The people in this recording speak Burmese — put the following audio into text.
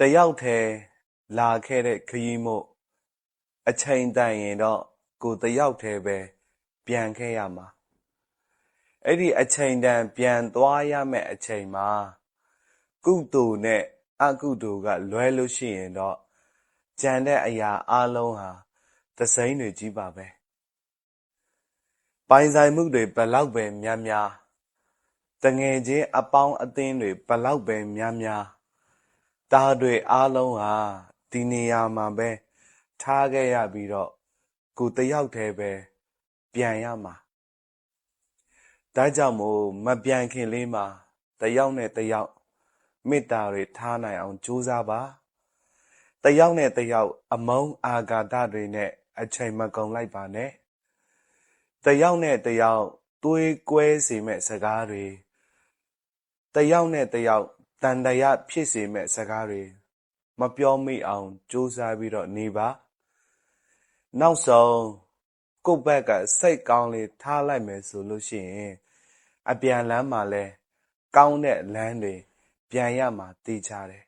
တစ်ယောက်တည်းလာခဲ့တဲ့ခရီးမို့အချိန်တန်ရင်တော့ကိုယ်တစ်ယောက်တည်းပဲပြန်ခဲ့ရမှာ။အဲ့ဒီအချိန်တန်ပြန်သွားရမယ့်အချိန်မှာကုသိုလ်နဲ့အကုသိုလ်ကလွဲလို့ရှိရင်တော့ကျန်တဲ့အရာအားလုံးဟာတစိမ့်တွေကြီးပါပဲ။ပိုင်ဆိုင်မှုတွေဘယ်လောက်ပဲများများသူငယ်ချင်းအပေါင်းအသင်းတွေဘယ်လောက်ပဲများများ ဒါတွေအားလုံးဟာဒီနေရာမှာပဲထားခဲ့ရပြီးတော့ကိုယ်တစ်ယောက်တည်းပဲပြန်ရမှာ။ဒါကြောင့်မို့မပြန်ခင်လေးမှာတစ်ယောက်နဲ့တစ်ယောက်မေတ္တာတွေထားနိုင်အောင်ကြိုးစားပါ။တစ်ယောက်နဲ့တစ်ယောက်အမုန်းအာဃာတတွေနဲ့အချိန်မကုန်လိုက်ပါနဲ့။တစ်ယောက်နဲ့တစ်ယောက်သွေးကွဲစေမယ့်စကားတွေ၊တစ်ယောက်နဲ့တစ်ယောက် သံသယဖြစ်စေမယ့်စကားတွေမပြောမိအောင်ကြိုးစားပြီးတော့နေပါ။နောက်ဆုံးကိုယ့်ဘက်ကစိတ်ကောင်းလေးထားလိုက်မယ်ဆိုလို့ရှိရင်အပြန်လမ်းမှာလည်းကောင်းတဲ့လမ်းတွေပြန်ရမှာသေချာတယ်